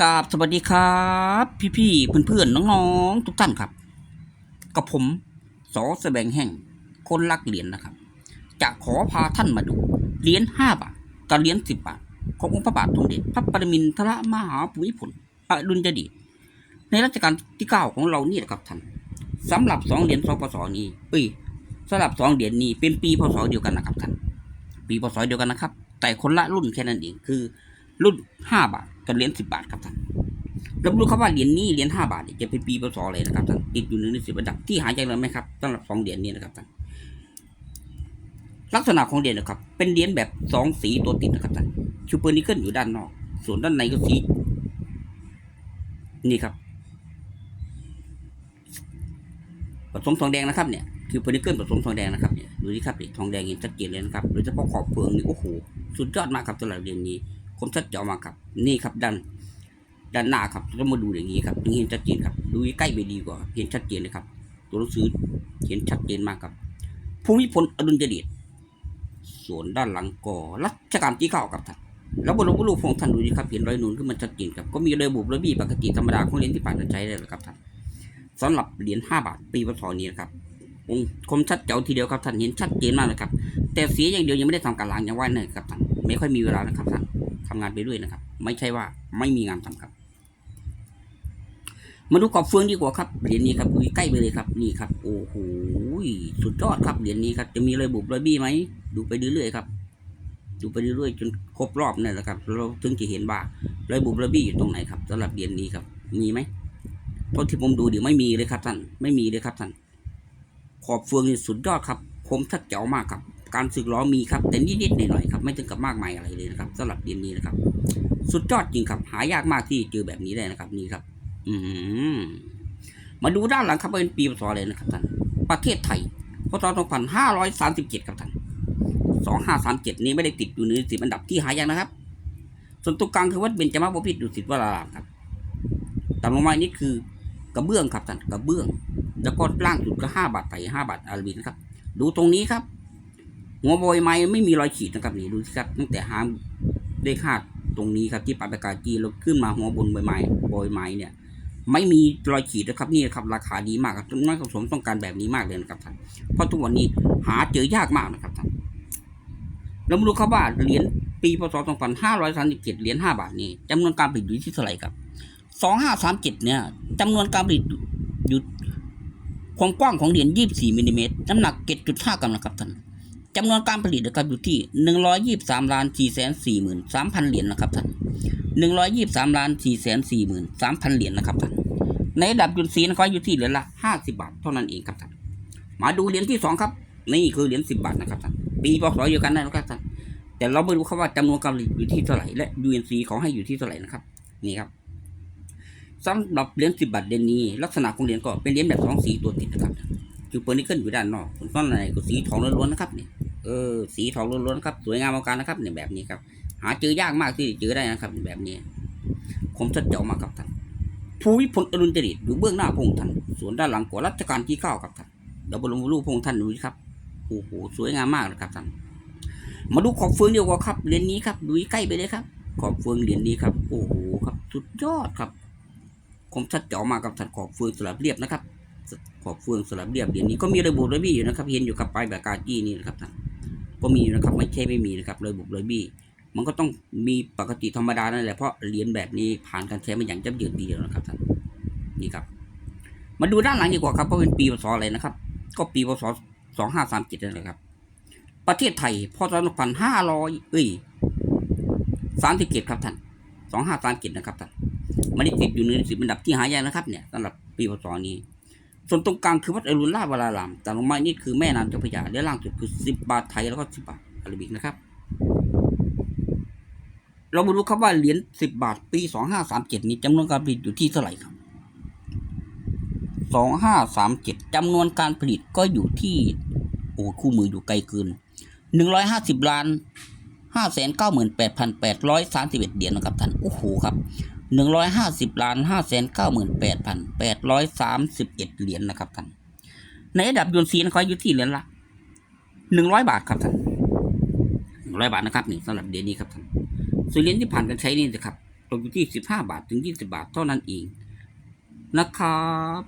กราบสวัสดีครับ พี่ๆเพื่อนๆน้องๆ ทุกท่านครับ กับผมสอแสบงแห่ง คนรักเหรียญนะครับ จะขอพาท่านมาดูเหรียญห้าบาทกับเหรียญสิบบาท ขององค์พระบาทสมเด็จพระปรมินทรมหาภูมิพลอดุลยเดชในรัชกาลที่เก้าของเรานี่แหละครับท่านสำหรับสองเหรียญสปสนี้เอ้ยสำหรับสองเหรียญนี้เป็นปีพศเดียวกันนะครับท่านปีพศเดียวกันนะครับ แต่คนละรุ่นแค่นั้นเองคือ รุ่นห้าบาทกับเหรียญสิบบาทครับท่านเรารู้ครับว่าเหรียญนี้เหรียญห้าบาทจะเป็นปีพศอะไรนะครับท่านติดอยู่ในสิบอันดับที่หายากเลยไหมครับสำหรับสองเหรียญนี้นะครับท่านลักษณะของเหรียญนะครับ เป็นเหรียญแบบสองสีตัวติดนะครับท่านชูเปอร์นิเกิลอยู่ด้านนอก ส่วนด้านในก็สีนี่ครับผสมทองแดงนะครับเนี่ยคือเพอร์นิเกิลผสมทองแดงนะครับเนี่ยดูนี่ครับนี่ทองแดงเห็นชัดเจนเลยนะครับโดยเฉพาะขอบเฟืองนี่โอ้โหสุดยอดมากครับสำหรับเหรียญนี้ คมชัดเจาะมากครับ นี่ครับด้านด้านหน้าครับเรามาดูอย่างนี้ครับถึงเห็นชัดเจนครับ ดูใกล้ไปดีกว่า เห็นชัดเจนเลยครับ ตัวหนังสือเห็นชัดเจนมากครับภูมิพลอดุลยเดชส่วนด้านหลังก็รัชกาลที่เก้าครับท่านแล้วบนรูปของท่านดูดีครับเห็นรอยนูนขึ้นมาชัดเจนครับก็มีรอยบุบรอยบี้ปกติธรรมดาของเหรียญที่ผ่านการใช้เลยครับท่านสำหรับเหรียญห้าบาทปีพศนี้นะครับองค์คมชัดเจ๋วทีเดียวครับท่านเห็นชัดเจนมากเลยครับ แต่เสียอย่างเดียวยังไม่ได้ทำการล้างยังว่าเนี่ยครับท่านไม่ค่อยมีเวลานะครับท่าน ทำงานไปด้วยนะครับ ไม่ใช่ว่าไม่มีงานทำครับ มาดูกรอบเฟืองดีกว่าครับเหรียญนี้ครับใกล้ไปเลยครับนี่ครับ โอ้โหสุดยอดครับเหรียญนี้ครับ จะมีรอยบุบรอยบี้ไหมดูไปเรื่อยๆครับดูไปเรื่อยๆจนครบรอบนั่นแหละครับเราถึงจะเห็นว่ารอยบุบรอยบี้อยู่ตรงไหนครับสำหรับเหรียญนี้ครับ มีไหมเพราะที่ผมดูเดี๋ยวไม่มีเลยครับท่านไม่มีเลยครับท่านขอบเฟืองนี่สุดยอดครับ คมชัดเจ๋วมากครับ การสึกล้อมีครับ แต่นิดๆหน่อยๆครับ ไม่ถึงกับมากมายอะไรเลยนะครับสำหรับเหรียญนี้นะครับ สุดยอดจริงครับ หายากมากที่เจอแบบนี้ได้นะครับ นี่ครับ อืมาดูด้านหลังครับเป็นปีพศเลยนะครับท่านประเทศไทยพศ2537ครับท่าน2537 นี้ไม่ได้ติดอยู่ในสิบอันดับที่หายากนะครับ ส่วนตรงกลางคือวัดเบญจมาบพิตรดุสิตวรารามครับต่ำลงมานี่คือกระเบื้องครับท่านกระเบื้อง แล้วก็ล่างสุดก็ห้าบาทไทยห้าบาทอาราบินะครับ ดูตรงนี้ครับ หัวโบยไม้ไม่มีรอยขีดนะครับนี่ดูสิครับตั้งแต่หางเลขห้าตรงนี้ครับที่ปาปากาจีเราขึ้นมาหัวบนใบไม้โบยไม้เนี่ย ไม่มีรอยขีดนะครับนี่ครับราคาดีมากครับนักสะสมต้องการแบบนี้มากเลยนะครับท่านเพราะทุกวันนี้หาเจอยากมากนะครับท่านเรามาดูครับว่าเหรียญปีพศ2537เหรียญ5บาทนี่จำนวนการผลิตอยู่ที่เท่าไหร่ครับ2537เนี่ยจำนวนการผลิตอยู่ความกว้างของเหรียญ24มิลลิเมตรน้ำหนัก7.5กรัมนะครับท่าน จำนวนการผลิตนะครับอยู่ที่หนึ่งร้อยยี่สามล้านสี่แสนสี่หมื่นสามพันเหรียญนะครับท่านหนึ่งร้อยยี่สามล้านสี่แสนสี่หมื่นสามพันเหรียญนะครับท่านในระดับยุนซีนะครับอยู่ที่เหรียญละห้าสิบาทเท่านั้นเองครับท่านมาดูเหรียญที่สองครับ นี่คือเหรียญสิบบาทนะครับท่านปีพศเดียวกันนะครับท่านแต่เราไม่รู้ครับว่าจำนวนการผลิตอยู่ที่เท่าไหร่และ UNC เขาให้อยู่ที่เท่าไหร่นะครับนี่ครับสำหรับเหรียญสิบบาทเดนนี้ ลักษณะของเหรียญก็เป็นเหรียญแบบสองสีตัวติดนะครับจูเปอร์นิเกิลอยู่ด้านนอกส่วนด้านในก็สีทองล้วนๆนะครับเนี่ย เออสีทองล้วนๆครับสวยงามเอาการนะครับเนี่ยแบบนี้ครับ หาเจอยากมากที่จะเจอได้นะครับ แบบนี้คมชัดเจ๋วมากครับท่านภูวิพลอรุณจริตอยู่เบื้องหน้าพงท่านส่วนด้านหลังของรัชกาลที่เก้าครับท่านเดี๋ยวบรมรูปพงท่านดูสิครับโอ้โหสวยงามมากเลยครับท่านมาดูขอบเฟืองเดียวกันครับเหรียญนี้ครับดูใกล้ไปเลยครับ ขอบเฟืองเหรียญนี้ครับ โอ้โหครับสุดยอดครับคมชัดเจ๋วมากครับท่านขอบเฟืองสลับเรียบนะครับขอบเฟืองสลับเรียบเหรียญนี้ก็มีระบุระบี้อยู่นะครับ เห็นอยู่กับปลายแบบกาจี้นี่นะครับท่าน ก็มีนะครับไม่ใช่ไม่มีนะครับเลยบุกเลยบี้มันก็ต้องมีปกติธรรมดานั่นแหละเพราะเหรียญแบบนี้ผ่านการใช้มาอย่างจับยืดดีแล้วนะครับท่านนี่ครับ มาดูด้านหลังดีกว่าครับเพราะเป็นปีพศอะไรนะครับ ก็ปีพศสองห้าสามเจ็ดนั่นแหละครับ ประเทศไทยพศสองพันห้าร้อยเอ้ยสามสิบเจ็ดครับท่านสองห้าสามเจ็ดนะครับท่านไม่ได้ติดอยู่ในสิบอันดับที่หายากนะครับเนี่ยสำหรับปีพศนี้ ส่วนตรงกลางคือวัดอรุณราชวรารามแต่ลงมานี่คือแม่น้ำเจ้าพระยาและล่างสุดคือสิบบาทไทยแล้วก็สิบบาทอาราบิกนะครับ เรามาดูครับว่าเหรียญสิบบาทปีสองห้าสามเจ็ดนี้จำนวนการผลิตอยู่ที่เท่าไหร่ครับสองห้าสามเจ็ดจำนวนการผลิตก็อยู่ที่โอ้คู่มืออยู่ไกลเกินหนึ่งร้อยห้าสิบล้านห้าแสนเก้าหมื่นแปดพันแปดร้อยสามสิบเอ็ดเหรียญนะครับท่าน โอ้โหครับ หนึ่งร้อยห้าสิบล้านห้าแสนเก้าหมื่นแปดพันแปดร้อยสามสิบเอ็ดเหรียญนะครับท่าน ในระดับยูนซีนะครับอยู่ที่เหรียญละหนึ่งร้อยบาทครับท่านหนึ่งร้อยบาทนะครับนี่สำหรับเหรียญนี้ครับท่านส่วนเหรียญที่ผ่านการใช้นี่นะครับตกอยู่ที่สิบห้าบาทถึงยี่สิบาทเท่านั้นเองนะครับ